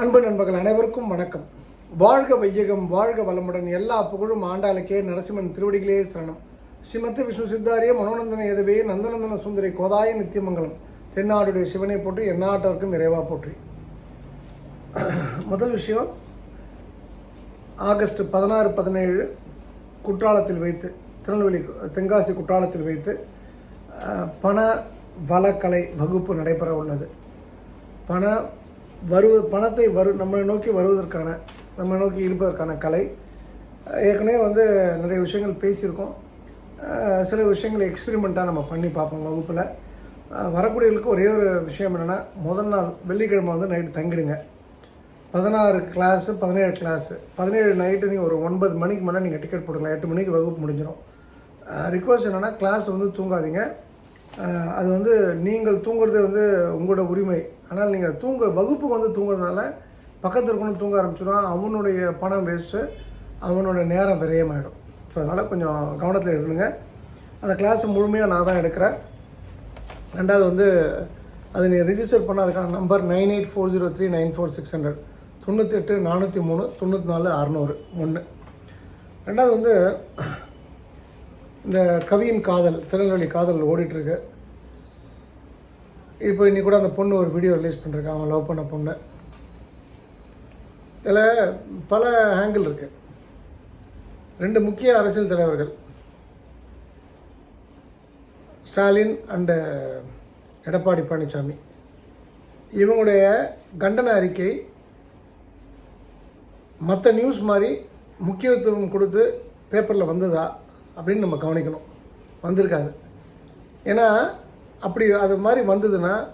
அன்பு நண்பர்கள் அனைவருக்கும் வணக்கம். வாழ்க வையகம் வாழ்க வளமுடன். எல்லா புகழும் ஆண்டாளுக்கே நரசிம்மன் திருவடிகளே சரணம். ஸ்ரீமத்தி விஷ்ணு சித்தாரிய மனோநந்தன எதுவே நந்தநந்தன சுந்தரி கோதாய நித்தியமங்கலம். தென்னாடுடைய சிவனை போற்றி எந்நாட்டவருக்கும் இறைவா போற்றி. முதல் விஷயம் ஆகஸ்ட் பதினாறு பதினேழு குற்றாலத்தில் வைத்து திருநெல்வேலி தென்காசி குற்றாலத்தில் வைத்து பண வளக்கலை வகுப்பு நடைபெற உள்ளது பண வருவ பணத்தை வரு நம்மளை நோக்கி வருவதற்கான நம்மளை நோக்கி இருப்பதற்கான கலை. ஏற்கனவே வந்து நிறைய விஷயங்கள் பேசியிருக்கோம். சில விஷயங்களை எக்ஸ்பெரிமெண்ட்டாக நம்ம பண்ணி பார்ப்போம் வகுப்பில். வரக்கூடியவர்களுக்கு ஒரே ஒரு விஷயம் என்னென்னா முதல் நாள் வெள்ளிக்கிழமை வந்து நைட்டு தங்கிடுங்க. பதினாறு கிளாஸு பதினேழு கிளாஸு பதினேழு நைட்டு நீங்கள் ஒரு ஒன்பது மணிக்கு மேலே நீங்கள் டிக்கெட் போட்டுக்கலாம் எட்டு மணிக்கு வகுப்பு முடிஞ்சிடும் ரிக்வஸ்ட் என்னென்னா கிளாஸ் வந்து தூங்காதீங்க. அது வந்து நீங்கள் தூங்குறது வந்து உங்களோட உரிமை. ஆனால் நீங்கள் தூங்க வகுப்பு வந்து தூங்குறதுனால பக்கத்தில் இருக்கணும் தூங்க ஆரம்பிச்சிடும் அவனுடைய பணம் வேஸ்ட்டு அவனோட நேரம் விரயமாயிடும். ஸோ அதனால் கொஞ்சம் கவனத்தில் இருக்கணுங்க அந்த கிளாஸ் முழுமையாக நான் தான் எடுக்கிறேன். ரெண்டாவது வந்து அதை நீ ரிஜிஸ்டர் பண்ண அதுக்கான number nine eight four zero three nine four six hundred. தொண்ணூற்றி எட்டு நானூற்றி மூணு தொண்ணூற்றி நாலு அறநூறு ஒன்று ரெண்டாவது வந்து இந்த கவியின் காதல் திருநெல்வேலி காதல் ஓடிட்டுருக்கு. இப்போ இன்னைக்கு கூட அந்த பொண்ணு ஒரு வீடியோ ரிலீஸ் பண்ணிருக்கான் அவன் லவ் பண்ண பொண்ணு. இதில் பல ஆங்கிள் இருக்கு. ரெண்டு முக்கிய அரசியல் தலைவர்கள் ஸ்டாலின் அண்டு எடப்பாடி பழனிசாமி இவங்களுடைய கண்டன அறிக்கை மற்ற நியூஸ் மாதிரி முக்கியத்துவம் கொடுத்து பேப்பரில் வந்ததா? அப்படின்னு நம்ம கவனிக்கணும். வந்திருக்காது ஏன்னா அப்படி அது மாதிரி வந்ததுன்னா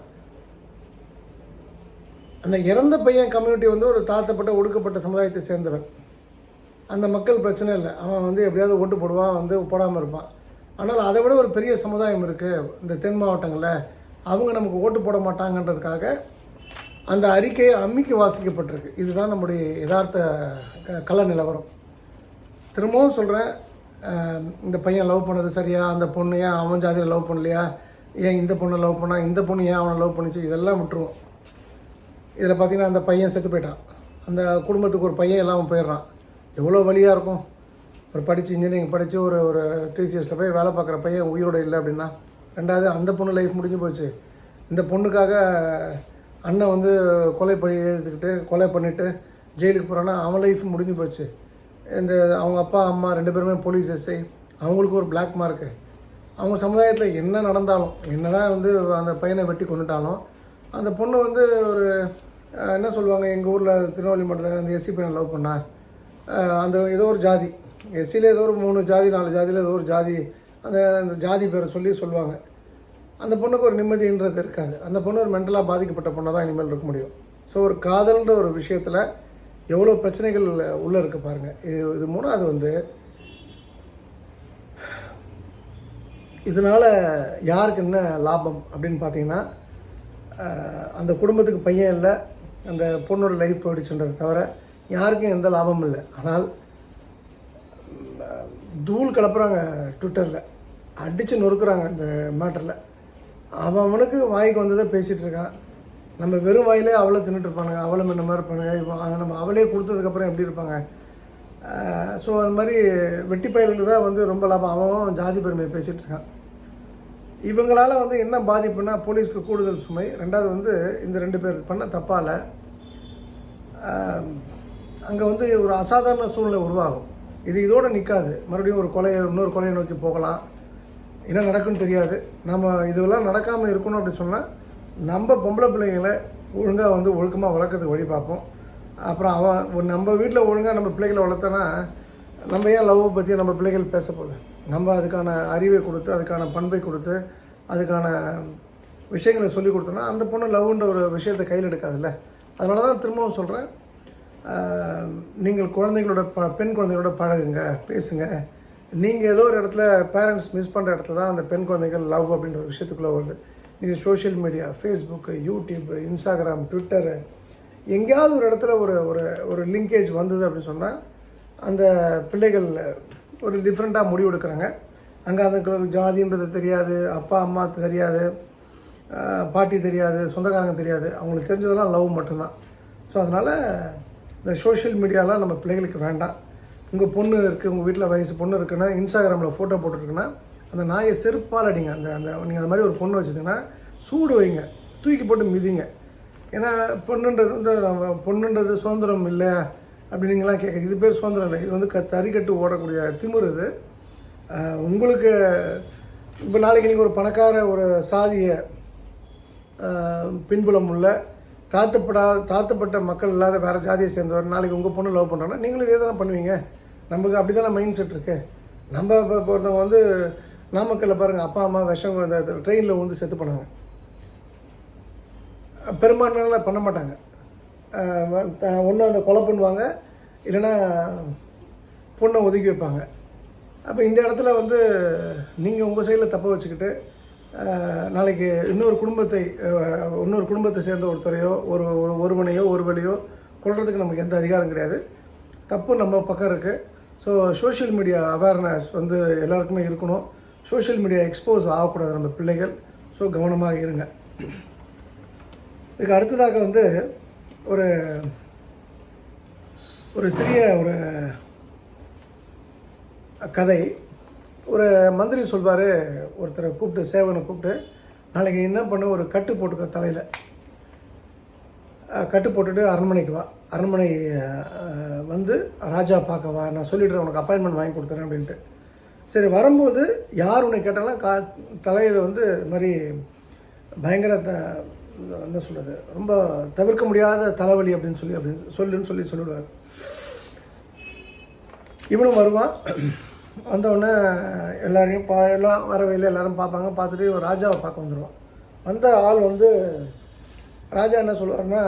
அந்த இறந்த பையன் கம்யூனிட்டி வந்து ஒரு தாழ்த்தப்பட்ட ஒடுக்கப்பட்ட சமுதாயத்தை சேர்ந்தவன். அந்த மக்கள் பிரச்சனை இல்லை. அவன் வந்து எப்படியாவது ஓட்டு போடுவான் வந்து போடாமல் இருப்பான். ஆனால் அதை விட ஒரு பெரிய சமுதாயம் இருக்குது இந்த தென் மாவட்டங்களில். அவங்க நமக்கு ஓட்டு போட மாட்டாங்கன்றதுக்காக அந்த அறிக்கையை அம்மிக்கு வாசிக்கப்பட்டிருக்கு. இதுதான் நம்முடைய யதார்த்த க- கள நிலவரம். திரும்பவும் சொல்கிறேன் இந்த பையன் லவ் பண்ணது சரியா? அந்த பொண்ணு ஏன் அவன் ஜாதியில் லவ் பண்ணலையா? ஏன் இந்த பொண்ணை லவ் பண்ணா? இந்த பொண்ணு ஏன் அவனை லவ் பண்ணிச்சு? இதெல்லாம் விட்டுருவோம். இதில் பார்த்தீங்கன்னா அந்த பையன் செத்து போயிட்டான். அந்த குடும்பத்துக்கு ஒரு பையன் இல்லாமல் போயிடுறான். எவ்வளோ வழியாக இருக்கும். ஒரு படித்து இன்ஜினியரிங் படித்து ஒரு ஒரு டிசிஎஸில் போய் வேலை பார்க்குற பையன் உயிரோட இல்லை அப்படின்னா ரெண்டாவது அந்த பொண்ணு லைஃப் முடிஞ்சு போச்சு. இந்த பொண்ணுக்காக அண்ணன் வந்து கொலை பண்ணி எடுத்துக்கிட்டு கொலை பண்ணிவிட்டு ஜெயிலுக்கு போகிறான்னா அவன் லைஃப் முடிஞ்சு போச்சு. இந்த அவங்க அப்பா அம்மா ரெண்டு பேருமே போலீஸ் எஸ்ஐ அவங்களுக்கு ஒரு பிளாக் மார்க்கு அவங்க சமுதாயத்தில் என்ன நடந்தாலும் என்ன தான் வந்து அந்த பையனை வெட்டி கொண்டுட்டாலும் அந்த பொண்ணு வந்து ஒரு என்ன சொல்லுவாங்க எங்கள் ஊரில் திருநெல்வேலி மாவட்டத்தில் அந்த எஸ்சி பையனை லவ் பண்ணா. அந்த ஏதோ ஒரு ஜாதி. எஸ்சியில் ஏதோ ஒரு மூணு ஜாதி நாலு ஜாதியில் ஏதோ ஒரு ஜாதி அந்த அந்த ஜாதி பேரை சொல்லி சொல்லுவாங்க. அந்த பொண்ணுக்கு ஒரு நிம்மதின்றது இருக்காது. அந்த பொண்ணு ஒரு மென்டலாக பாதிக்கப்பட்ட பொண்ணை தான் இனிமேல் இருக்க முடியும். ஸோ ஒரு காதல்ன்ற ஒரு விஷயத்தில் எவ்வளோ பிரச்சனைகள் உள்ளே இருக்குது பாருங்கள் இது இது மூணாவது வந்து இதனால் யாருக்கு என்ன லாபம் அப்படின்னு பார்த்தீங்கன்னா அந்த குடும்பத்துக்கு பையன் இல்லை அந்த பொண்ணோட லைஃப் போயிடுச்சுன்றதை தவிர யாருக்கும் எந்த லாபமும் இல்லை. ஆனால் தூள் கலப்புறாங்க ட்விட்டரில் அடித்து நொறுக்குறாங்க இந்த மேட்டரில் அவன் அவனுக்கு வாய்க்கு வந்ததை பேசிகிட்டு இருக்கான். நம்ம வெறும் வாயிலே அவளை தின்னுட்டு இருப்பானுங்க அவளும் இந்த மாதிரி இருப்பானுங்க. இப்போ நம்ம அவளே கொடுத்ததுக்கப்புறம் எப்படி இருப்பாங்க? ஸோ அது மாதிரி வெட்டி பயலுக்கு தான் வந்து ரொம்ப லாபம். அவன் ஜாதி பெருமையை பேசிகிட்டு இருக்கான். இவங்களால் வந்து என்ன பாதிப்புனா போலீஸ்க்கு கூடுதல் சுமை. ரெண்டாவது வந்து இந்த ரெண்டு பேர் பண்ண தப்பால் அங்கே வந்து ஒரு அசாதாரண சூழ்நிலை உருவாகும். இது இதோடு நிற்காது மறுபடியும் ஒரு கொலையை இன்னொரு கொலையை நோக்கி போகலாம். என்ன நடக்குன்னு தெரியாது. நம்ம இதெல்லாம் நடக்காமல் இருக்கணும் அப்படி சொன்னால் நம்ம பொம்பளை பிள்ளைங்களை ஒழுங்காக வந்து ஒழுக்கமாக வளர்க்குறதுக்கு வழி பார்ப்போம். அப்புறம் அவன் நம்ம வீட்டில் ஒழுங்காக நம்ம பிள்ளைகளை வளர்த்தோன்னா நம்ம ஏன் லவ் பற்றி நம்ம பிள்ளைகள் பேச போகுது நம்ம அதுக்கான அறிவை கொடுத்து அதுக்கான பண்பை கொடுத்து அதுக்கான விஷயங்களை சொல்லி கொடுத்தோன்னா அந்த பொண்ணு லவ்ன்ற ஒரு விஷயத்தை கையில் எடுக்காதுல்ல. அதனால தான் திரும்பவும் சொல்கிறேன் நீங்கள் குழந்தைங்களோட ப பெண் குழந்தைகளோட பழகுங்க பேசுங்க. நீங்கள் ஏதோ ஒரு இடத்துல பேரண்ட்ஸ் மிஸ் பண்ணுற இடத்துல தான் அந்த பெண் குழந்தைகள் லவ் அப்படின்ற ஒரு விஷயத்துக்குள்ளே வருது. இது social media Facebook YouTube Instagram Twitter எங்கேயாவது ஒரு இடத்துல ஒரு ஒரு ஒரு லிங்கேஜ் வந்தது அப்படின்னு சொன்னால் அந்த பிள்ளைகள் ஒரு டிஃப்ரெண்ட்டாக முடிவு எடுக்கிறாங்க. அங்கே அந்த ஜாதின்றது தெரியாது அப்பா அம்மா தெரியாது பாட்டி தெரியாது சொந்தக்காரங்க தெரியாது. அவங்களுக்கு தெரிஞ்சதெல்லாம் லவ் மட்டும்தான். ஸோ அதனால் இந்த சோஷியல் மீடியாலாம் நம்ம பிள்ளைகளுக்கு வேண்டாம். உங்கள் பொண்ணு இருக்குது உங்கள் வீட்டில் வயசு பொண்ணு இருக்குன்னா இன்ஸ்டாகிராமில் ஃபோட்டோ போட்டுருக்குன்னா அந்த நாயை செருப்பால் அடிங்க. அந்த அந்த நீங்கள் அந்த மாதிரி ஒரு பொண்ணு வச்சுருந்தீங்கன்னா சூடு வைங்க. தூக்கி போட்டு மிதிங்க. ஏன்னா பொண்ணுன்றது வந்து பொண்ணுன்றது சுதந்திரம் இல்லை அப்படின்னுங்களாம் கேட்க இது பேர் சுதந்திரம் இல்லை. இது வந்து க தறிக்கட்டு ஓடக்கூடிய திமிரு இது. உங்களுக்கு இப்போ நாளைக்கு நீங்கள் ஒரு பணக்கார ஒரு சாதிய பின்புலம் உள்ள தாழ்த்தப்படாத தாழ்த்தப்பட்ட மக்கள் இல்லாத வேறு ஜாதியை சேர்ந்தவர் நாளைக்கு உங்கள் பொண்ணு லவ் பண்ணுறோன்னா நீங்களும் இதே தானே பண்ணுவீங்க? நமக்கு அப்படி தானே மைண்ட் செட் இருக்குது நம்ம இப்போ இப்போ ஒருத்தவங்க வந்து நாமக்கல்ல பாருங்கள் அப்பா அம்மா விஷம் ட்ரெயினில் வந்து செத்து போனாங்க. பெரும்பான்மையில பண்ண மாட்டாங்க. ஒன்று அந்த கொலை பண்ணுவாங்க இல்லைன்னா பொண்ணை ஒதுக்கி வைப்பாங்க. அப்போ இந்த இடத்துல வந்து நீங்கள் உங்கள் சைடில் தப்ப வச்சுக்கிட்டு நாளைக்கு இன்னொரு குடும்பத்தை இன்னொரு குடும்பத்தை சேர்ந்த ஒருத்தரையோ ஒரு ஒரு ஒருவனையோ ஒருவனையோ கொள்றதுக்கு நமக்கு எந்த அதிகாரம் கிடையாது. தப்பு நம்ம பக்கம் இருக்குது ஸோ சோஷியல் மீடியா அவேர்னஸ் வந்து எல்லாருக்குமே இருக்கணும். சோஷியல் மீடியா எக்ஸ்போஸ் ஆகக்கூடாது நம்ம பிள்ளைகள். ஸோ கவனமாக இருங்க. இதுக்கு அடுத்ததாக வந்து ஒரு ஒரு சிறிய ஒரு கதை. ஒரு மந்திரி சொல்வார் ஒருத்தரை கூப்பிட்டு சேவனை கூப்பிட்டு நாளைக்கு என்ன பண்ண? ஒரு கட்டு போட்டுக்க தலையில். கட்டு போட்டுட்டு அரண்மனைக்கு வா. அரண்மனை வந்து ராஜா பார்க்க வா. நான் சொல்லிடுறேன் உனக்கு அப்பாயின்மெண்ட் வாங்கி கொடுத்துறேன் அப்படின்ட்டு. சரி வரும்போது யார் உன்னை கேட்டாலும் கா தலையில் வந்து இது மாதிரி பயங்கர த என்ன சொல்கிறது ரொம்ப தவிர்க்க முடியாத தலைவலி அப்படின்னு சொல்லி அப்படின்னு சொல்லுன்னு சொல்லி சொல்லிவிடுவார் இவனும் வருவான் வந்தவுடனே எல்லாரையும் பா எல்லாம் வரவையில் எல்லாரும் பார்ப்பாங்க. பார்த்துட்டு ராஜாவை பார்க்க வந்துடுவான் வந்த ஆள் வந்து ராஜா என்ன சொல்லுவார்னா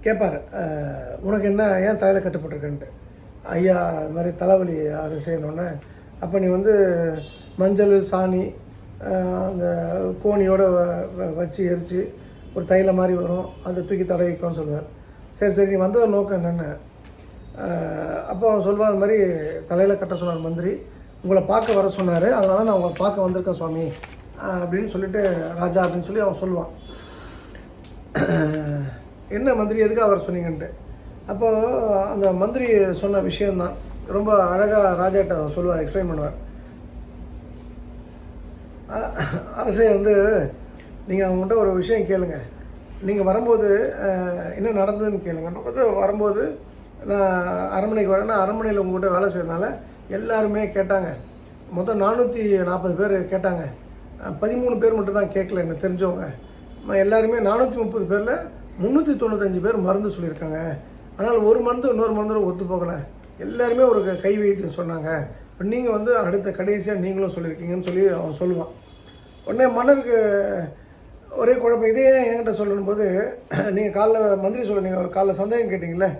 கேட்பார் உனக்கு என்ன ஏன் தலையில் கட்டுப்பட்டுருக்கன்ட்டு? ஐயா இது மாதிரி தலைவலி அது செய்யணுன்னே அப்போ நீ வந்து மஞ்சள் சாணி அந்த கோணியோடு வ- வச்சு எரித்து ஒரு தைல மாதிரி வரும். அதை தூக்கி தடவிக்கோன்னு சொல்லுவார். சரி சரி நீ வந்தது நோக்கம் என்னென்ன. அப்போ அவன் சொல்லுவான் அது மாதிரி தலையில் கட்ட சொன்னார் மந்திரி. உங்களை பார்க்க வர சொன்னார். அதனால் நான் உங்களை பார்க்க வந்திருக்கேன் சுவாமி. அப்படின்னு சொல்லிட்டு ராஜா அப்படின்னு சொல்லி அவன் சொல்லுவான். என்ன மந்திரி எதுக்கு அவர் சொன்னீங்கன்ட்டு. அப்போது அந்த மந்திரி சொன்ன விஷயம்தான். ரொம்ப அழகாக ராஜாட்ட சொல்லுவார் எக்ஸ்பிளைன் பண்ணுவார். அரசே வந்து நீங்கள் அவங்ககிட்ட ஒரு விஷயம் கேளுங்க. நீங்கள் வரும்போது என்ன நடந்ததுன்னு கேளுங்க. வரும்போது நான் அரண்மனைக்கு வரேன்னா அரண்மனையில் உங்கள்கிட்ட வேலை செய்யறதுனால எல்லாருமே கேட்டாங்க. மொத்தம் நானூற்றி நாற்பது பேர் கேட்டாங்க. பதிமூணு பேர் மட்டும் தான் கேட்கல எனக்கு தெரிஞ்சவங்க. எல்லாருமே நானூற்றி முப்பது பேரில் முந்நூற்றி தொண்ணூத்தஞ்சு பேர் மருந்து சொல்லியிருக்காங்க. ஆனால் ஒரு மருந்து இன்னொரு மருந்து ஒத்து போகலை. எல்லாருமே ஒரு க- கை வைத்தியம் சொன்னாங்க. இப்போ நீங்கள் வந்து அடுத்த கடைசியாக நீங்களும் சொல்லியிருக்கீங்கன்னு சொல்லி அவன் சொல்லுவான். உடனே மன்னருக்கு ஒரே குழப்பம். இதே என்கிட்ட சொல்லணும் போது நீங்கள் காலைல மந்திரி சொல்ல நீங்கள் ஒரு காலைல சந்தேகம் கேட்டிங்களே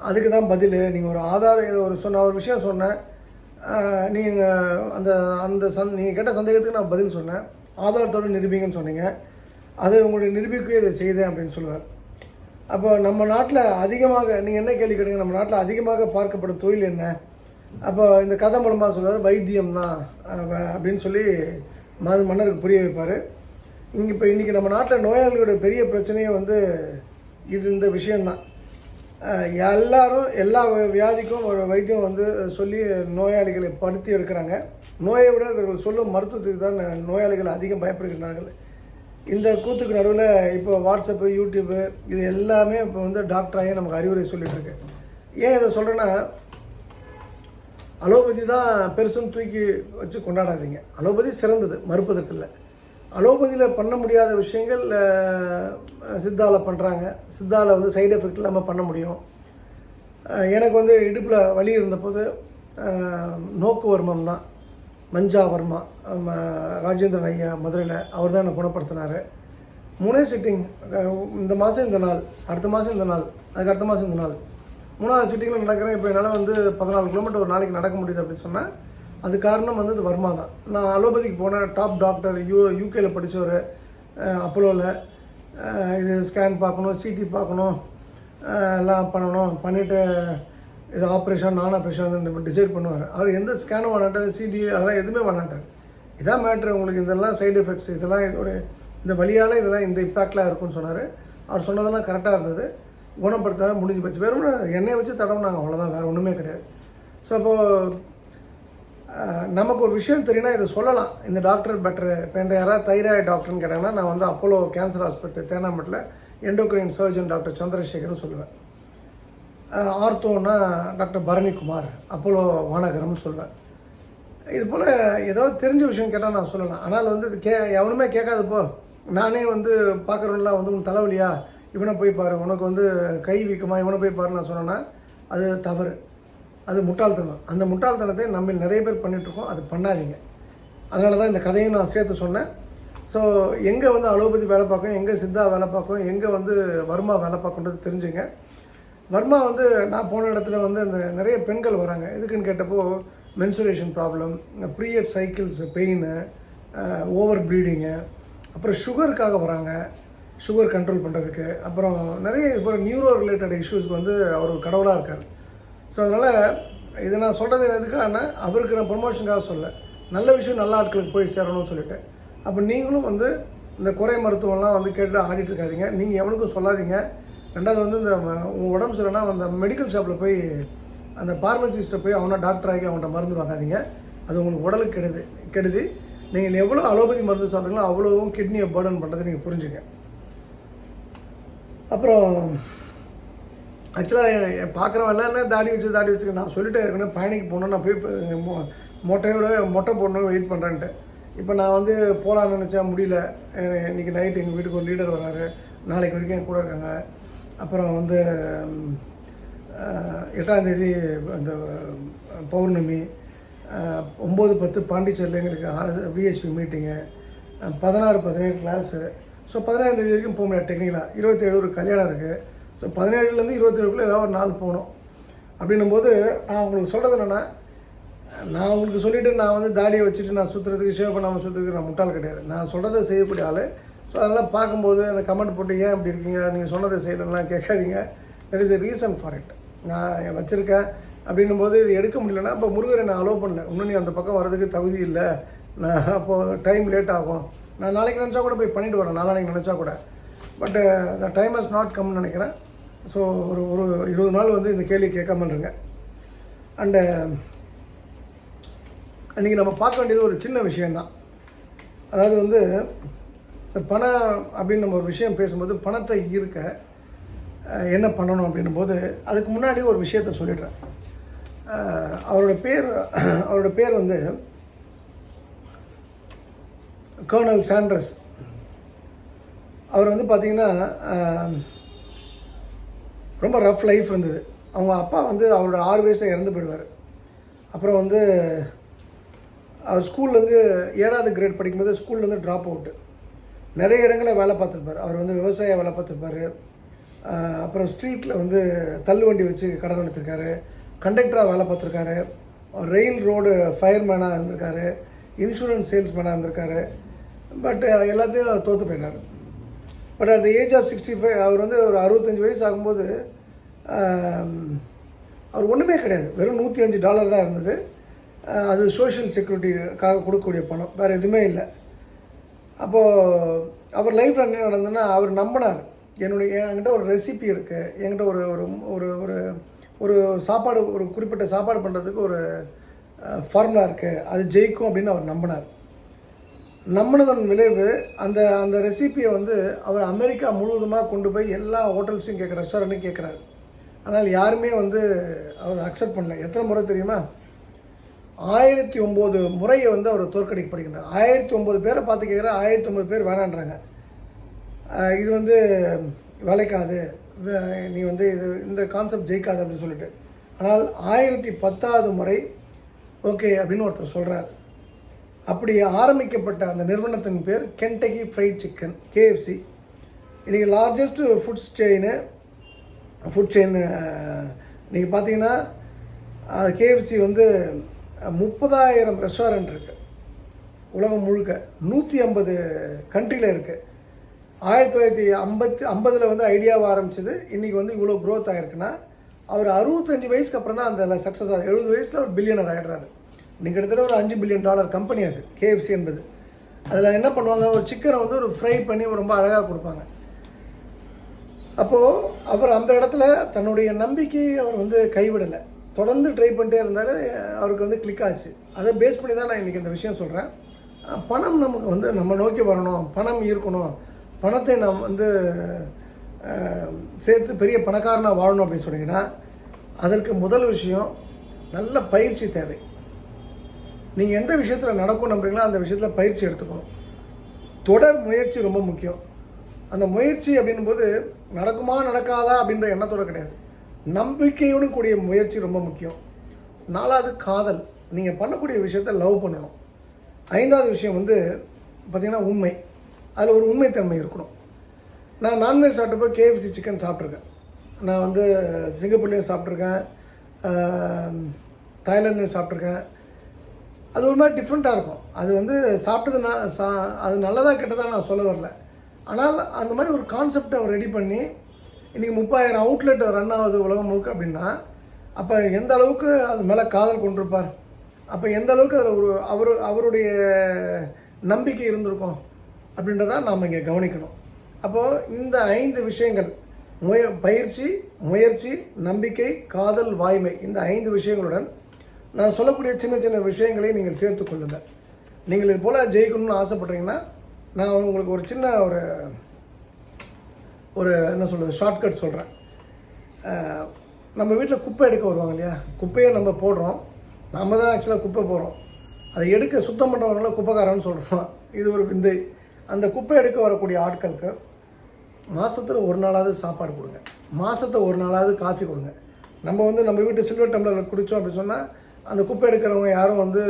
அதுக்கு தான் பதில். நீங்கள் ஒரு ஆதாரம் ஒரு சொன்ன ஒரு விஷயம் சொன்னேன். நீங்கள் அந்த அந்த சந் நீங்கள் கேட்ட சந்தேகத்துக்கு நான் பதில் சொன்னேன். ஆதாரத்தோடு நிரூபிங்கன்னு சொன்னீங்க. அதை உங்களுடைய நிரூபிக்கவே இதை செய்தேன் அப்படின்னு சொல்லுவார். அப்போ நம்ம நாட்டில் அதிகமாக நீங்கள் என்ன கேள்வி கேட்டுங்க? நம்ம நாட்டில் அதிகமாக பார்க்கப்படும் தொழில் என்ன? அப்போ இந்த கதை மூலமாக சொல்லுவார் வைத்தியம் தான் அப்படின்னு சொல்லி மன்னருக்கு புரிய வைப்பார். இங்கே இப்போ இன்றைக்கி நம்ம நாட்டில் நோயாளிகளுடைய பெரிய பிரச்சனையே வந்து இது இந்த விஷயந்தான் எல்லாரும் எல்லா வியாதிக்கும் ஒரு வைத்தியம் வந்து சொல்லி நோயாளிகளை படுத்தி எடுக்கிறாங்க. நோயை விட இவர்கள் சொல்லும் மருத்துவத்துக்கு தான் நோயாளிகள் அதிகம் பயப்படுகிறார்கள் இந்த கூத்துக்கு நடுவில் இப்போ வாட்ஸ்அப்பு யூடியூப்பு இது எல்லாமே இப்போ வந்து டாக்டராகவே நமக்கு அறிவுரை சொல்லிகிட்ருக்கு ஏன் இதை சொல்கிறேன்னா அலோபதி தான் பெருசுன்னு தூக்கி வச்சு கொண்டாடாதீங்க. அலோபதி சிறந்தது மறுப்பதற்கு இல்லை. அலோபதியில் பண்ண முடியாத விஷயங்கள் சித்தாவில் பண்ணுறாங்க சித்தாவில் வந்து சைடு எஃபெக்ட் இல்லாமல் பண்ண முடியும். எனக்கு வந்து இடுப்பில் வலி இருந்தபோது நோக்கு வர்மம் தான் மஞ்சாவர்மா ராஜேந்திரன் ஐயா மதுரையில் அவர் தான் என்னை குணப்படுத்தினார். மூணே சிட்டிங் இந்த மாதம் இந்த நாள் அடுத்த மாதம் இந்த நாள் அதுக்கு அடுத்த மாதம் இந்த நாள். மூணாவது சிட்டிங்கில் நடக்கிறேன் இப்போ என்னால் வந்து பதினாலு கிலோமீட்டர் ஒரு நாளைக்கு நடக்க முடியுது அப்படின்னு சொன்னால் அது காரணம் வந்து இது வர்மா தான். நான் அலோபதிக்கு போனேன் டாப் டாக்டர் யூ யூகேயில் படித்தவர் அப்போலோவில் இது ஸ்கேன் பார்க்கணும் சிடி பார்க்கணும் எல்லாம் பண்ணணும் பண்ணிவிட்டு இது ஆப்ரேஷன் நான் ஆப்ரேஷன் டிசைட் பண்ணுவார். அவர் எந்த ஸ்கேனும் வேணாட்டார் சிடி அதெல்லாம் எதுவுமே வேணாட்டார். இதான் மேட்ரு உங்களுக்கு இதெல்லாம் சைடு எஃபெக்ட்ஸ் இதெல்லாம் இதோட இந்த வழியால் இதெல்லாம் இந்த இம்பேக்ட்லாம் இருக்கும்னு சொன்னார். அவர் சொன்னதெல்லாம் கரெக்டாக இருந்தது. குணப்படுத்த முடிஞ்சு போச்சு. வெறும் எண்ணெயை வச்சு தடவுனாங்க. அவ்வளோதான் வேறு ஒன்றுமே கிடையாது. ஸோ இப்போது நமக்கு ஒரு விஷயம் தெரியும்னா இதை சொல்லலாம். இந்த டாக்டர் பெட்டர் இப்போ என்ற யாராவது தைராய்டு டாக்டர்னு கேட்டாங்கன்னா நான் வந்து அப்போலோ கேன்சர் ஹாஸ்பிட்டல் தேனாம்பட்டில் எண்டோக்ரைன் சர்ஜன் டாக்டர் சந்திரசேகர்னு சொல்லுவேன். ஆர்த்தோன்னா டாக்டர் பரணிக்குமார் அப்போலோ வானகரம்னு சொல்லுவேன் இது போல் ஏதாவது தெரிஞ்ச விஷயம் கேட்டால் நான் சொல்லலாம். ஆனால் வந்து கே எவனுமே கேட்காதப்போ நானே வந்து பார்க்குறவன்லாம் வந்து உன் தலைவலியா? இவனை போய் பாரு. உனக்கு வந்து கை வீக்கமா? இவனை போய் பாரு நான் சொன்னேன்னா அது தவறு. அது முட்டாள்தனம். அந்த முட்டாள்தனத்தை நம்ம நிறைய பேர் பண்ணிகிட்ருக்கோம் அது பண்ணாதீங்க. அதனால தான் இந்த கதையும் நான் சேர்த்து சொன்னேன். ஸோ எங்கே வந்து அலோபதி வேலை பார்க்கும் எங்கே சித்தா வேலை பார்க்கும் எங்கே வந்து வர்மா வேலை பார்க்குன்றது தெரிஞ்சுங்க. வர்மா வந்து நான் போன இடத்துல வந்து அந்த நிறைய பெண்கள் வராங்க. எதுக்குன்னு கேட்டப்போ menstruation problem period cycles pain over bleeding அப்புறம் சுகருக்காக வராங்க. சுகர் கண்ட்ரோல் பண்ணுறதுக்கு அப்புறம் நிறைய இப்போ நியூரோ ரிலேட்டட் இஷ்யூஸ்க்கு வந்து அவர் ஒரு கடவுளாக இருக்கார். ஸோ அதனால் இதை நான் சொல்கிறது எதுக்காகனா அவருக்கு நான் ப்ரொமோஷனுக்காக சொல்ல நல்ல விஷயம் நல்ல ஆட்களுக்கு போய் சேரணும்னு சொல்லிட்டு. அப்போ நீங்களும் வந்து இந்த குறை மருத்துவம்லாம் வந்து கேட்டு ஆடிட்டு இருக்காதீங்க. நீங்கள் எவனுக்கும் சொல்லாதீங்க. ரெண்டாவது வந்து இந்த உங்கள் உடம்பு சரியில்லைனா அந்த மெடிக்கல் ஷாப்பில் போய் அந்த பார்மசிஸ்ட்டை போய் அவனா டாக்டர் ஆகி அவன்கிட்ட மருந்து வாங்காதீங்க. அது உங்களுக்கு உடலுக்கு கெடுது கெடுது. நீங்கள் எவ்வளோ அலோபதி மருந்து சாப்பிட்றீங்களோ அவ்வளோவும் கிட்னியை பேர்டன் பண்ணுறது நீங்கள் புரிஞ்சுங்க. அப்புறம் ஆக்சுவலாக பார்க்குறவன் என்ன தாடி வச்சு தாடி வச்சுக்க நான் சொல்லிட்டே இருக்கணும் பயணிக்கு போகணும் நான் போய் மொ- மொட்டையோட மொட்டை போடணும் வெயிட் பண்ணுறேன்ட்டு இப்போ நான் வந்து போகலான்னு நினச்சா முடியல. இன்றைக்கி நைட்டு நைட் எங்கள் வீட்டுக்கு ஒரு லீடர் வராரு. நாளைக்கு வரைக்கும் என் கூட இருக்காங்க. அப்புறம் வந்து எட்டாந்தேதி அந்த பௌர்ணமி ஒம்பது பத்து பாண்டிச்சேரியில் எங்களுக்கு விஹெச்பி மீட்டிங்கு பதினாறு பதினேழு கிளாஸு ஸோ பதினேழு தேதி வரைக்கும் போக முடியாது டெக்னிக்கலாக இருபத்தேழு ஒரு கல்யாணம் இருக்குது ஸோ பதினேழுலேருந்து இருபத்தேழுக்குள்ளே ஏதாவது ஒரு நாள் போகணும். அப்படின்னும் போது நான் உங்களுக்கு சொல்கிறது என்னென்னா நான் உங்களுக்கு சொல்லிவிட்டு நான் வந்து தாடியை வச்சுட்டு நான் சுற்றுறதுக்கு ஷேவ் பண்ணாமல் சுற்றுறதுக்கு நான் முட்டாள் கிடையாது. நான் சொல்கிறத செய்யக்கூடிய ஆள் ஸோ அதெல்லாம் பார்க்கும்போது அந்த கமெண்ட் போட்டு ஏன் இப்படி இருக்கீங்க? நீங்கள் சொன்னதை செய்யலாம் கேட்காதீங்க. There is a reason for it நான் வச்சுருக்கேன். அப்படின்னும் போது இது எடுக்க முடியலன்னா இப்போ முருகரை நான் அலோவ் பண்ணல. இன்னும் நீ அந்த பக்கம் வர்றதுக்கு தகுதி இல்லை. நான் அப்போது டைம் லேட் ஆகும். நான் நாளைக்கு நினச்சா கூட போய் பண்ணிட்டு வரேன். நாளைக்கு நினச்சா கூட. But the time has not கம்னு நினைக்கிறேன். ஸோ ஒரு ஒரு இருபது நாள் வந்து இந்த கேள்வி கேட்காம இருங்க. அண்டு uh, இன்றைக்கி நம்ம பார்க்க வேண்டியது ஒரு சின்ன விஷயந்தான் அதாவது வந்து இந்த பணம் அப்படின்னு நம்ம ஒரு விஷயம் பேசும்போது பணத்தை ஈர்க்க என்ன பண்ணணும் அப்படின்னும் போது அதுக்கு முன்னாடி ஒரு விஷயத்த சொல்லிடுறேன். அவரோட பேர் அவரோட பேர் வந்து கர்னல் சாண்ட்ரஸ் அவர் வந்து பார்த்திங்கன்னா ரொம்ப ரஃப் லைஃப் இருந்தது. அவங்க அப்பா வந்து அவரோட ஆறு வயசில் இறந்து போயிடுவார். அப்புறம் வந்து அவர் ஸ்கூல்லேருந்து ஏழாவது கிரேட் படிக்கும்போது ஸ்கூல்லேருந்து ட்ராப் அவுட்டு நிறைய இடங்களில் வேலை பார்த்துருப்பார். அவர் வந்து விவசாய வேலை பார்த்துருப்பாரு. அப்புறம் ஸ்ட்ரீட்டில் வந்து தள்ளுவண்டி வச்சு கடை நடத்திருக்காரு கண்டக்டராக வேலை பார்த்துருக்காரு. ரயில் ரோடு ஃபயர்மேனாக இருந்திருக்காரு. இன்சூரன்ஸ் சேல்ஸ்மேனாக இருந்திருக்காரு. பட் எல்லாத்தையும் அவர் தோற்று போயிட்டார். பட் அந்த ஏஜ் ஆஃப் சிக்ஸ்டி ஃபைவ் அவர் வந்து ஒரு அறுபத்தஞ்சி வயசு ஆகும்போது அவர் ஒன்றுமே கிடையாது. வெறும் நூற்றி அஞ்சு டாலர் தான் இருந்தது. அது சோஷியல் செக்யூரிட்டிக்காக கொடுக்கக்கூடிய பணம். வேறு எதுவுமே இல்லை. அப்போது அவர் லைஃப்பில் என்ன நடந்ததுன்னா அவர் நம்பினார். என்னுடைய என்கிட்ட ஒரு ரெசிபி இருக்குது என்கிட்ட ஒரு ஒரு ஒரு ஒரு ஒரு சாப்பாடு ஒரு குறிப்பிட்ட சாப்பாடு பண்ணுறதுக்கு ஒரு ஃபார்முலா இருக்குது அது ஜெயிக்கும் அப்படின்னு அவர் நம்பினார். நம்பினதன் விளைவு அந்த அந்த ரெசிபியை வந்து அவர் அமெரிக்கா முழுவதுமாக கொண்டு போய் எல்லா ஹோட்டல்ஸையும் கேட்குற ரெஸ்டாரண்ட்டும் கேட்குறாரு. ஆனால் யாருமே வந்து அவர் அக்செப்ட் பண்ணல. எத்தனை முறை தெரியுமா? ஆயிரத்தி ஒம்பது முறையை வந்து அவர் தோற்கடிக்கப்படுகின்றார் ஆயிரத்தி ஒம்பது பேரை பார்த்து கேட்குற ஆயிரத்தி ஒம்பது பேர் வேணான்றாங்க. இது வந்து விளைக்காது நீ வந்து இது இந்த கான்செப்ட் ஜெயிக்காது அப்படின்னு சொல்லிட்டு. ஆனால் ஆயிரத்தி பத்தாவது முறை ஓகே அப்படின்னு ஒருத்தர் சொல்கிறார் அப்படி ஆரம்பிக்கப்பட்ட அந்த நிறுவனத்தின் பேர் கென்டகி ஃப்ரைட் சிக்கன் கேஎஃப்சி இன்றைக்கி largest foods chain food chain நீங்கள் பார்த்தீங்கன்னா கேஎஃப்சி வந்து முப்பதாயிரம் ரெஸ்டாரண்ட் இருக்குது உலகம் முழுக்க நூற்றி ஐம்பது கண்ட்ரியில் இருக்குது ஆயிரத்தி தொள்ளாயிரத்தி ஐம்பத்தி ஐம்பதில் வந்து ஐடியாவை ஆரம்பிச்சது. இன்றைக்கி வந்து இவ்வளோ க்ரோத் ஆகிருக்குன்னா அவர் அறுபத்தஞ்சு வயசுக்கு அப்புறம் தான் அந்த சக்ஸஸ் ஆகுது. எழுபது வயசில் ஒரு பில்லியனர் ஆகிடுறாரு இன்றைக்கி கிட்டத்தட்ட ஒரு அஞ்சு பில்லியன் டாலர் கம்பெனி அது கேஎஃப்சி என்பது. அதில் என்ன பண்ணுவாங்க ஒரு சிக்கனை வந்து ஒரு ஃப்ரை பண்ணி ரொம்ப அழகாக கொடுப்பாங்க. அப்போது அவர் அந்த இடத்துல தன்னுடைய நம்பிக்கையை அவர் வந்து கைவிடலை. தொடர்ந்து ட்ரை பண்ணிட்டே இருந்தார் அவருக்கு வந்து கிளிக் ஆச்சு. அதை பேஸ் பண்ணி தான் நான் இன்றைக்கி இந்த விஷயம் சொல்கிறேன் பணம் நமக்கு வந்து நம்ம நோக்கி வரணும் பணம் ஈர்க்கணும் பணத்தை நாம் வந்து சேர்த்து பெரிய பணக்காரனாக வாழணும் அப்படின்னு சொன்னீங்கன்னா அதற்கு முதல் விஷயம் நல்ல பயிற்சி தேவை. நீங்கள் எந்த விஷயத்தில் நடக்கும் நம்புறீங்களோ அந்த விஷயத்தில் பயிற்சி எடுத்துக்கணும். தொடர் முயற்சி ரொம்ப முக்கியம். அந்த முயற்சி அப்படின் போது நடக்குமா நடக்காதா அப்படின்ற எண்ணத்தோடு கிடையாது. நம்பிக்கையோடு கூடிய முயற்சி ரொம்ப முக்கியம். நாலாவது காதல். நீங்கள் பண்ணக்கூடிய விஷயத்த லவ் பண்ணணும். ஐந்தாவது விஷயம் வந்து பார்த்திங்கன்னா உண்மை. அதில் ஒரு உண்மைத்தன்மை இருக்கணும். நான் நான்வெஜ் சாப்பிட்டப்போ கேஎஃப்சி சிக்கன் சாப்பிட்ருக்கேன் நான் வந்து சிங்கப்பூர்லேயும் சாப்பிட்ருக்கேன் தாய்லாந்துலேயும் சாப்பிட்ருக்கேன் அது ஒரு மாதிரி டிஃப்ரெண்ட்டாக இருக்கும். அது வந்து சாப்பிட்டது நான் சா அது நல்லதாக கெட்டதாக நான் சொல்ல வரல. ஆனால் அந்த மாதிரி ஒரு கான்செப்டை அவர் ரெடி பண்ணி இன்றைக்கி முப்பாயிரம் அவுட்லெட் ரன் ஆகுது உலகம் முழுக்க அப்படின்னா அப்போ எந்த அளவுக்கு அது மேலே காதல் கொண்டிருப்பார்? அப்போ எந்த அளவுக்கு அதில் ஒரு அவர் அவருடைய நம்பிக்கை இருந்திருக்கும்? அப்படின்றத நாம் இங்கே கவனிக்கணும். அப்போது இந்த ஐந்து விஷயங்கள் முய பயிற்சி முயற்சி நம்பிக்கை காதல் வாய்மை இந்த ஐந்து விஷயங்களுடன் நான் சொல்லக்கூடிய சின்ன சின்ன விஷயங்களை நீங்கள் சேர்த்து கொள்ளுங்கள். நீங்கள் இது போல் ஜெயிக்கணும்னு ஆசைப்பட்றீங்கன்னா நான் உங்களுக்கு ஒரு சின்ன ஒரு ஒரு என்ன சொல்கிறது ஷார்ட்கட் சொல்கிறேன் நம்ம வீட்டில் குப்பை எடுக்க வருவாங்க இல்லையா? குப்பையை நம்ம போடுறோம். நம்ம தான் ஆக்சுவலாக குப்பை போடுறோம். அதை எடுக்க சுத்தம் பண்ணுறவங்கள குப்பைக்காரன்னு சொல்கிறோம் இது ஒரு விந்தை. அந்த குப்பை எடுக்க வரக்கூடிய ஆட்களுக்கு மாதத்தில் ஒரு நாளாவது சாப்பாடு கொடுங்க. மாதத்தை ஒரு நாளாவது காஃபி கொடுங்க. நம்ம வந்து நம்ம வீட்டு சில்வர் டம்ளரில் குடித்தோம் அப்படி சொன்னால் அந்த குப்பை எடுக்கிறவங்க யாரும் வந்து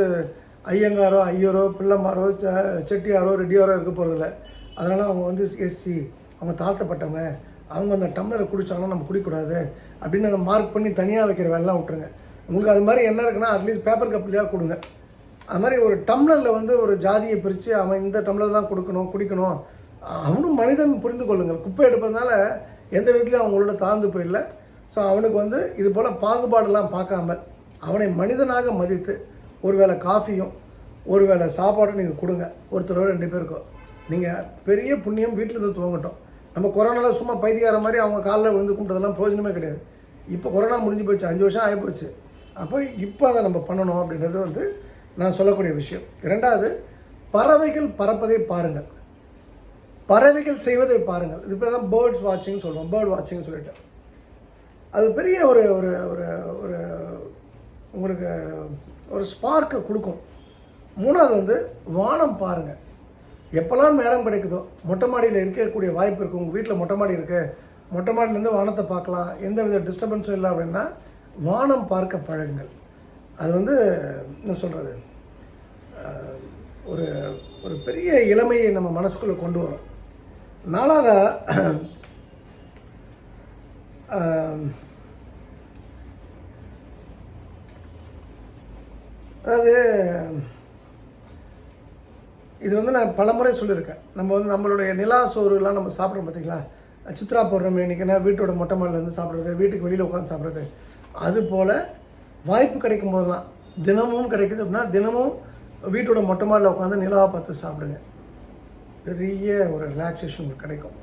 ஐயங்காரோ ஐயரோ பிள்ளைமாரோ செ- செட்டியாரோ ரெட்டியாரோ இருக்க போகிறதில்ல அதனால் அவங்க வந்து எஸ்சி அவங்க தாழ்த்தப்பட்டவங்க அவங்க அந்த டம்ளரை குடித்தாங்கன்னா நம்ம குடிக்கக்கூடாது அப்படின்னு அதை மார்க் பண்ணி தனியாக வைக்கிற வேலைலாம் விட்டுருங்க. உங்களுக்கு அது மாதிரி என்ன இருக்குன்னா அட்லீஸ்ட் பேப்பர் கப்லையாக கொடுங்க. அது மாதிரி ஒரு டம்ளரில் வந்து ஒரு ஜாதியை பிரித்து அவன் இந்த டம்ளர் தான் கொடுக்கணும் குடிக்கணும். அவனும் மனிதன் புரிந்து கொள்ளுங்கள். குப்பை எடுப்பதனால எந்த வீட்லேயும் அவங்களோட தாழ்ந்து போயிடல ஸோ அவனுக்கு வந்து இது போல் பாகுபாடெல்லாம் பார்க்காம அவனை மனிதனாக மதித்து ஒருவேளை காஃபியும் ஒருவேளை சாப்பாடும் நீங்கள் கொடுங்க. ஒருத்தரோ ரெண்டு பேருக்கோ நீங்கள் பெரிய புண்ணியம் வீட்டில் இருந்து துவங்கட்டும். நம்ம கொரோனாவில் சும்மா பைத்தியார மாதிரி அவங்க காலில் விழுந்து கும்பிட்டதெல்லாம் பிரயோஜனமே கிடையாது. இப்போ கொரோனா முடிஞ்சு போச்சு அஞ்சு வருஷம் ஆகி போச்சு. அப்போ இப்போ அதை நம்ம பண்ணணும் அப்படின்றது வந்து நான் சொல்லக்கூடிய விஷயம். ரெண்டாவது பறவைகள் பறப்பதை பாருங்கள். பறவைகள் செய்வதை பாருங்கள். இது பேர் தான் பேர்ட்ஸ் வாட்சிங் சொல்லுவோம் பேர்ட் வாட்சிங் சொல்லிட்டு. அது பெரிய ஒரு ஒரு ஒரு ஒரு உங்களுக்கு ஒரு ஸ்பார்க்கை கொடுக்கும். மூணாவது வந்து வானம் பாருங்கள். எப்போல்லாம் நேரம் கிடைக்குதோ மொட்டை மாடியில் இருக்கக்கூடிய வாய்ப்பு இருக்குது உங்கள் வீட்டில் மொட்டை மாடி இருக்குது மொட்டை மாடிலேருந்து வானத்தை பார்க்கலாம் எந்த வித டிஸ்டர்பன்ஸும் இல்லை அப்படின்னா வானம் பார்க்க பழகுங்கள். அது வந்து என்ன சொல்கிறது ஒரு ஒரு பெரிய இளமையை நம்ம மனசுக்குள்ளே கொண்டு வரும். நாலாவதாக அதாவது இது வந்து நான் பலமுறை சொல்லியிருக்கேன். நம்ம வந்து நம்மளுடைய நிலா சோறுலாம் நம்ம சாப்பிட்றோம் பார்த்தீங்களா சித்ரா பௌர்ணமி இன்றைக்கினா வீட்டோட மொட்டை மாடிலேருந்து சாப்பிட்றது வீட்டுக்கு வெளியில் உட்காந்து சாப்பிட்றது. அதுபோல் வாய்ப்பு கிடைக்கும் போது தான் தினமும் கிடைக்குது அப்படின்னா தினமும் வீட்டோட மொட்டை மாடில் உட்காந்து நிலாவை பார்த்து சாப்பிடுங்க. பெரிய ஒரு ரிலாக்ஸேஷன் உங்களுக்கு கிடைக்கும்.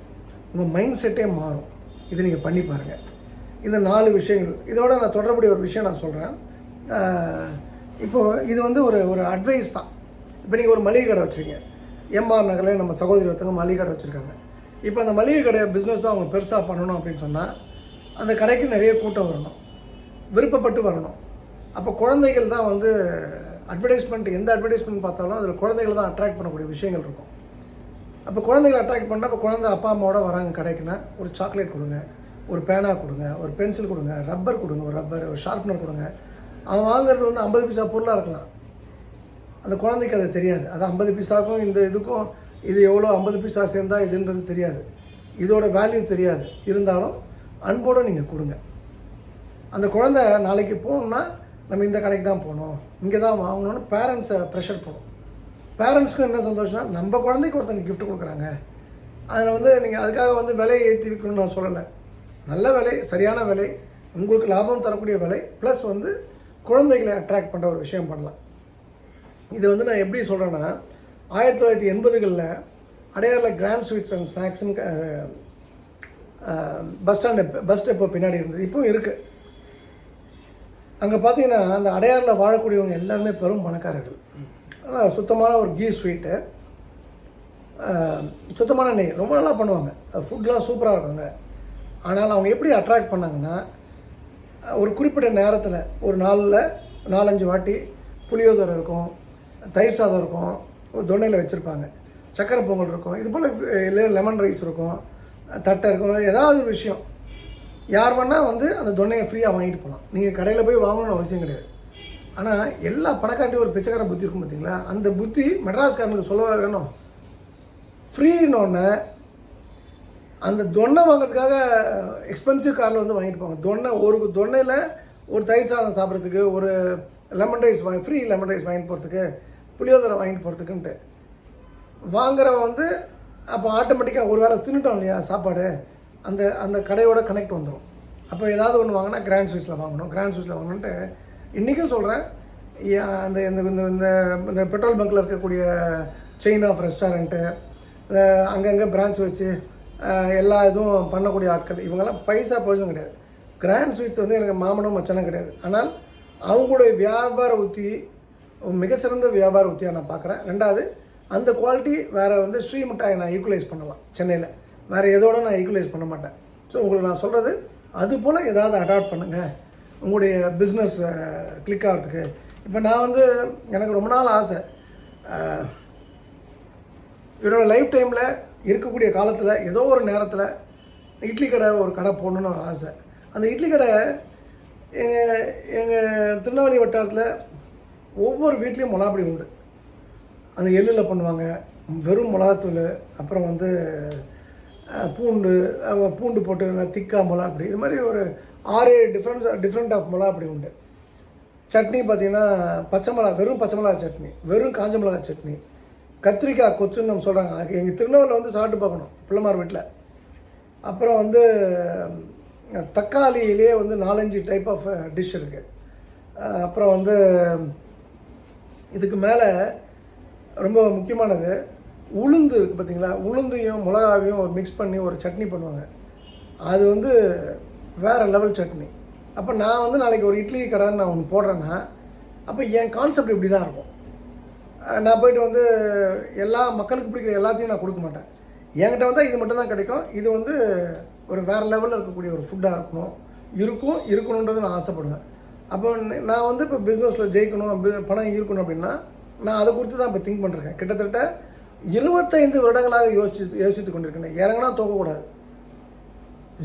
உங்கள் மைண்ட் செட்டே மாறும். இதை நீங்கள் பண்ணி பாருங்கள் இந்த நாலு விஷயங்கள் இதோட நான் தொடர்புடைய ஒரு விஷயம் நான் சொல்கிறேன் இப்போது இது வந்து ஒரு ஒரு அட்வைஸ் தான். இப்போ நீங்கள் ஒரு மளிகை கடை வச்சுருக்கீங்க. எம்ஆர் நகரில் நம்ம சகோதரி ஒருத்தவங்க மளிகை கடை வச்சுருக்காங்க. இப்போ அந்த மளிகை கடை பிஸ்னஸ் அவங்க பெருசாக பண்ணணும் அப்படின்னு சொன்னால் அந்த கடைக்கு நிறைய கூட்டம் வரணும். விருப்பப்பட்டு வரணும். அப்போ குழந்தைகள் தான் வந்து அட்வர்டைஸ்மெண்ட் எந்த அட்வர்டைஸ்மெண்ட் பார்த்தாலும் அதில் குழந்தைகள் தான் அட்ராக்ட் பண்ணக்கூடிய விஷயங்கள் இருக்கும். அப்போ குழந்தைகளை அட்ராக்ட் பண்ணால் இப்போ குழந்தை அப்பா அம்மாவோட வராங்க கடைக்குன்னா ஒரு சாக்லேட் கொடுங்க ஒரு பேனா கொடுங்க ஒரு பென்சில் கொடுங்க ரப்பர் கொடுங்க ஒரு ரப்பர் ஒரு ஷார்ப்னர் கொடுங்க. அவன் வாங்குறது வந்து ஐம்பது பைசா பொருளாக இருக்கலாம். அந்த குழந்தைக்கு அது தெரியாது. அது ஐம்பது பைசாக்கும் இந்த இதுக்கும் இது எவ்வளோ ஐம்பது பைசா சேர்ந்தா இதுன்றது தெரியாது. இதோட வேல்யூ தெரியாது. இருந்தாலும் அன்போடு நீங்கள் கொடுங்க. அந்த குழந்தை நாளைக்கு போகணும்னா நம்ம இந்த கடைக்கு தான் போகணும். இங்கே தான் வாங்கணும்னு பேரண்ட்ஸை ப்ரெஷர் போகணும் பேரண்ட்ஸ்க்கும் என்ன சந்தோஷம்னா நம்ம குழந்தைக்கு ஒருத்தங்க கிஃப்ட் கொடுக்குறாங்க. அதில் வந்து நீங்கள் அதுக்காக வந்து விலையை ஏற்றி விற்கணும்னு நான் சொல்லலை. நல்ல விலை சரியான விலை உங்களுக்கு லாபம் தரக்கூடிய விலை ப்ளஸ் வந்து குழந்தைகளை அட்ராக்ட் பண்ணுற ஒரு விஷயம் பண்ணலாம். இது வந்து நான் எப்படி சொல்கிறேன்னா ஆயிரத்தி தொள்ளாயிரத்தி எண்பதுகளில் அடையாரில் கிராண்ட் ஸ்வீட்ஸ் அண்ட் ஸ்நாக்ஸ்னு பஸ் ஸ்டாண்டு பஸ் ஸ்டெப்போ பின்னாடி இருந்தது. இப்போவும் இருக்குது அங்கே பார்த்தீங்கன்னா அந்த அடையாறில் வாழக்கூடியவங்க எல்லாருமே பெரும் பணக்காரர்கள். ஆனால் சுத்தமான ஒரு கீ ஸ்வீட்டு சுத்தமான நெய். ரொம்ப நல்லா பண்ணுவாங்க. ஃபுட்லாம் சூப்பராக இருக்குங்க ஆனால் அவங்க எப்படி அட்ராக்ட் பண்ணாங்கன்னா ஒரு குறிப்பிட்ட நேரத்தில் ஒரு நாளில் நாலஞ்சு வாட்டி புளியோதரை இருக்கும் தயிர் சாதம் இருக்கும் ஒரு தொன்னையில் வச்சுருப்பாங்க. சக்கரை பொங்கல் இருக்கும். இது போல் இல்லை லெமன் ரைஸ் இருக்கும். தட்டை இருக்கும். ஏதாவது விஷயம். யார் வேணால் வந்து அந்த தொன்னையை ஃப்ரீயாக வாங்கிட்டு போகலாம் நீங்கள் கடையில் போய் வாங்கணும்னு அவசியம் கிடையாது. ஆனால் எல்லா பணக்காட்டியும் ஒரு பிச்சைக்கார புத்தி இருக்கும் பார்த்தீங்களா அந்த புத்தி மெட்ராஸ்காரனுக்கு சொல்ல வேணும். ஃப்ரீனோடனே அந்த தொன்னை வாங்குறதுக்காக எக்ஸ்பென்சிவ் காரில் வந்து வாங்கிட்டு போவாங்க தொன்னை ஒரு தொன்னையில் ஒரு தயிர் சாதம் சாப்பிட்றதுக்கு ஒரு லெமன் ரைஸ் வாங்கி ஃப்ரீ லெமன் ரைஸ் வாங்கிட்டு போகிறதுக்கு புளியோதரை வாங்கிட்டு போகிறதுக்குன்ட்டு வாங்குறவன் வந்து அப்போ ஆட்டோமேட்டிக்காக ஒரு வேளை தின்னுட்டோம் இல்லையா சாப்பாடு அந்த அந்த கடையோட கனெக்ட் வந்துடும் அப்போ ஏதாவது ஒன்று வாங்கினா கிராண்ட் ஸ்வீட்ஸில் வாங்கணும். கிராண்ட் ஸ்வீட்ஸில் வாங்கணுன்ட்டு இன்றைக்கும் சொல்கிறேன் அந்த இந்த இந்த இந்த இந்த பெட்ரோல் பங்க்கில் இருக்கக்கூடிய செயின் ஆஃப் ரெஸ்டாரண்ட்டு அங்கங்கே பிரான்ச் வச்சு எல்லா இதுவும் பண்ணக்கூடிய ஆட்கள் இவங்கெல்லாம் பைசா போதும் கிடையாது. கிராண்ட் ஸ்வீட்ஸ் வந்து எனக்கு மாமனும் மச்சனும் கிடையாது. ஆனால் அவங்களுடைய வியாபார உத்தி மிக சிறந்த வியாபார உத்தியாக நான் பார்க்குறேன். ரெண்டாவது அந்த குவாலிட்டி வேறு வந்து ஸ்ரீ மிட்டாயை நான் ஈக்குவலைஸ் பண்ணலாம் சென்னையில். வேறு எதோட நான் ஈக்குவலைஸ் பண்ண மாட்டேன். ஸோ உங்களுக்கு நான் சொல்கிறது அது போல் ஏதாவது அடாப்ட் பண்ணுங்கள் உங்களுடைய பிஸ்னஸ் கிளிக் ஆகிறதுக்கு. இப்போ நான் வந்து எனக்கு ரொம்ப நாள் ஆசை. என்னோடய லைஃப் டைமில் இருக்கக்கூடிய காலத்தில் ஏதோ ஒரு நேரத்தில் இட்லி கடை ஒரு கடை போடணுன்னு ஒரு ஆசை. அந்த இட்லி கடை எங்கள் எங்கள் திருநெல்வேலி வட்டாரத்தில் ஒவ்வொரு வீட்லேயும் மிளகாப்பொடி உண்டு. அந்த எள்ளில் பண்ணுவாங்க. வெறும் மிளகாத்தூள் அப்புறம் வந்து பூண்டு பூண்டு போட்டு திக்கா மிளகாப்பொடி. இது மாதிரி ஒரு ஆறு டிஃப்ரெண்ட்ஸ் டிஃப்ரெண்ட் ஆஃப் மிளகாப்பொடி உண்டு. சட்னி பார்த்தீங்கன்னா பச்சை மிளகா வெறும் பச்சை மிளகா சட்னி வெறும் காஞ்ச மிளகா சட்னி கத்திரிக்காய் கொச்சுன்னு நம்ம சொல்கிறாங்க எங்கள் திருநெல்வேலியில் வந்து சாப்பிட்டு பார்க்கணும் பிள்ளைமார் வீட்டில் அப்புறம் வந்து தக்காளியிலே வந்து நாலஞ்சு டைப் ஆஃப் டிஷ் இருக்குது அப்புறம் வந்து இதுக்கு மேலே ரொம்ப முக்கியமானது உளுந்து இருக்குது பார்த்தீங்களா உளுந்தையும் மிளகாவையும் ஒரு மிக்ஸ் பண்ணி ஒரு சட்னி பண்ணுவாங்க. அது வந்து வேறு லெவல் சட்னி. அப்போ நான் வந்து நாளைக்கு ஒரு இட்லி கடைன்னு நான் ஒன்று போடுறேன்னா அப்போ என் கான்செப்ட் இப்படி தான் இருக்கும் நான் போயிட்டு வந்து எல்லா மக்களுக்கு பிடிக்கிற எல்லாத்தையும் நான் கொடுக்க மாட்டேன். என்கிட்ட வந்தால் இது மட்டும்தான் கிடைக்கும். இது வந்து ஒரு வேறு லெவலில் இருக்கக்கூடிய ஒரு ஃபுட்டாக இருக்கணும். இருக்கும் இருக்கணுன்றது நான் ஆசைப்படுவேன். அப்போ நான் வந்து இப்போ பிஸ்னஸில் ஜெயிக்கணும் அப்படி பணம் இருக்கணும் அப்படின்னா நான் அதை குறித்து தான் இப்போ திங்க் பண்ணிருக்கேன். கிட்டத்தட்ட இருபத்தைந்து வருடங்களாக யோசிச்சு யோசித்து கொண்டிருக்கேன் இறங்கினா தோக்கக்கூடாது.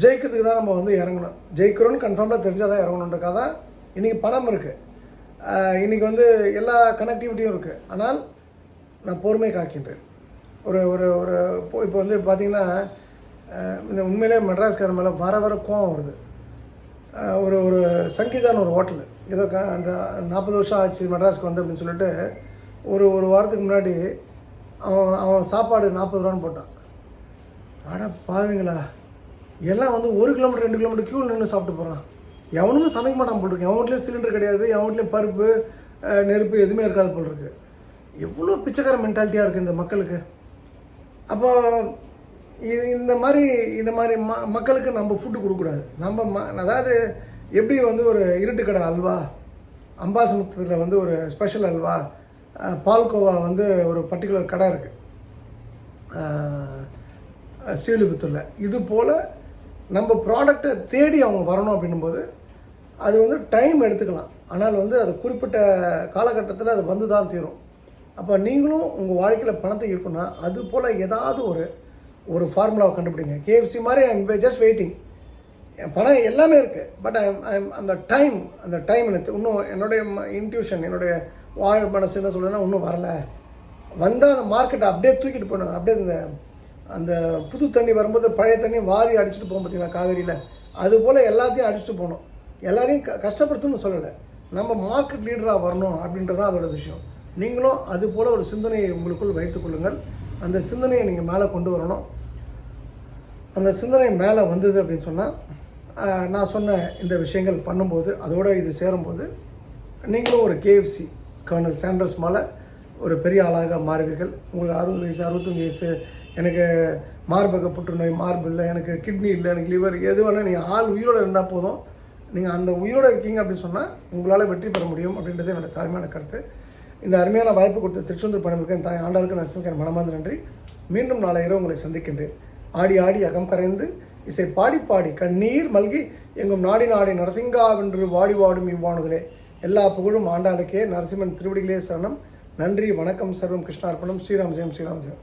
ஜெயிக்கிறதுக்கு தான் நம்ம வந்து இறங்கணும். ஜெயிக்கிறோன்னு கன்ஃபார்மாக தெரிஞ்சால் தான் இறங்கணுன்றக்காக தான் இன்றைக்கி பணம் இருக்குது இன்றைக்கி வந்து எல்லா கனெக்டிவிட்டியும் இருக்குது ஆனால் நான் பொறுமை காக்கின்றேன். ஒரு ஒரு ஒரு இப்போ இப்போ வந்து பார்த்திங்கன்னா இந்த உண்மையிலே மெட்ராஸ்காரன் மேலே வர வர கோவம் வருது. ஒரு ஒரு சங்கீதான்னு ஒரு ஹோட்டலு. ஏதோ க அந்த நாற்பது வருஷம் ஆச்சு மெட்ராஸ்க்கு வந்து அப்படின்னு சொல்லிட்டு ஒரு ஒரு வாரத்துக்கு முன்னாடி அவன் அவன் சாப்பாடு நாற்பது ரூபான்னு போட்டான். ஆனால் பாவீங்களா. எல்லாம் வந்து ஒரு கிலோமீட்டர் ரெண்டு கிலோமீட்டர் கியூவில் நின்று சாப்பிட்டு போகிறான் எவனுமே சமைக்க மாட்டான் போல் இருக்கு. எவன் வீட்லேயும் சிலிண்டர் கிடையாது எவன் வீட்லேயும் பருப்பு நெருப்பு எதுவுமே இருக்காது போல் இருக்கு. எவ்வளோ பிச்சைக்கார மென்டாலிட்டியாக இருக்குது இந்த மக்களுக்கு. அப்போ இது இந்த மாதிரி இந்த மாதிரி ம மக்களுக்கு நம்ம ஃபுட்டு கொடுக்கக்கூடாது. நம்ம ம அதாவது எப்படி வந்து ஒரு இருட்டுக்கடை அல்வா அம்பாசமுத்திரத்தில் வந்து ஒரு ஸ்பெஷல் அல்வா பால்கோவா வந்து ஒரு பர்டிகுலர் கடை இருக்குது ஸ்ரீலிபுத்தூரில் இது போல் நம்ம ப்ராடக்டை தேடி அவங்க வரணும் அப்படின்னும்போது அது வந்து டைம் எடுத்துக்கலாம். ஆனால் வந்து அது குறிப்பிட்ட காலகட்டத்தில் அது வந்து தான் தீரும். அப்போ நீங்களும் உங்கள் வாழ்க்கையில் பணத்தை இருக்குன்னா அது போல் ஏதாவது ஒரு ஒரு ஃபார்முலாவை கண்டுபிடிங்க. கேஎஃப்சி மாதிரி ஐம் ஜஸ்ட் வெயிட்டிங் பணம் எல்லாமே இருக்குது பட் ஐம் ஐம் அந்த டைம் அந்த டைம் எனக்கு இன்னும் என்னுடைய இன்ட்யூஷன் என்னுடைய வாழ் மனசு என்ன சொல்லுதுன்னா இன்னும் வரல. வந்தால் அந்த மார்க்கெட்டை அப்படியே தூக்கிட்டு போனோம் அப்படியே இந்த அந்த புது தண்ணி வரும்போது பழைய தண்ணி வாரி அடிச்சுட்டு போகும் பார்த்தீங்களா காவேரியில். அது போல் எல்லாத்தையும் அடிச்சுட்டு போகணும். எல்லாரையும் க கஷ்டப்படுத்தணும்னு சொல்லலை. நம்ம மார்க்கெட் லீடராக வரணும் அப்படின்றது தான் அதோட விஷயம். நீங்களும் அது போல் ஒரு சிந்தனையை உங்களுக்குள் வைத்துக் கொள்ளுங்கள். அந்த சிந்தனையை நீங்கள் மேலே கொண்டு வரணும். அந்த சிந்தனை மேலே வந்தது அப்படின்னு சொன்னால் நான் சொன்ன இந்த விஷயங்கள் பண்ணும்போது அதோட இது சேரும்போது நீங்களும் ஒரு கேஎஃப்சி கர்னல் சாண்டர்ஸ் மேலே ஒரு பெரிய ஆளாக மாறுவீர்கள். உங்களுக்கு அறுபது வயசு அறுபத்தஞ்சு வயசு எனக்கு மார்பக புற்றுநோய் மார்பு இல்லை எனக்கு கிட்னி இல்லை எனக்கு லிவர் எது வேணால் நீங்கள் ஆள் உயிரோடு இருந்தால் போதும். நீங்கள் அந்த உயிரோடு இருக்கீங்க அப்படின்னு சொன்னால் உங்களால் வெற்றி பெற முடியும் அப்படின்றது என்னோடய தலைமையான கருத்து. இந்த அருமையான வாய்ப்பு கொடுத்த திருச்செந்தூர் பணமிருக்கு தாய் ஆண்டாளுக்கு நான் சொல்கிறேன் மனமார்ந்த நன்றி. மீண்டும் நாளை இரவு உங்களை சந்திக்கின்றேன். ஆடி ஆடி அகம் கரைந்து இசை பாடி பாடி கண்ணீர் மல்கி எங்கும் நாடி நாடி நரசிங்காவென்று வாடி வாடும் இவ்வாணுதலே எல்லா புகழும் ஆண்டாளுக்கே நரசிம்மன் திருவடிகளே சரணம். நன்றி வணக்கம் சர்வம் கிருஷ்ணார்ப்பணம். ஸ்ரீராம் ஜெயம் ஸ்ரீராம் ஜெயம்.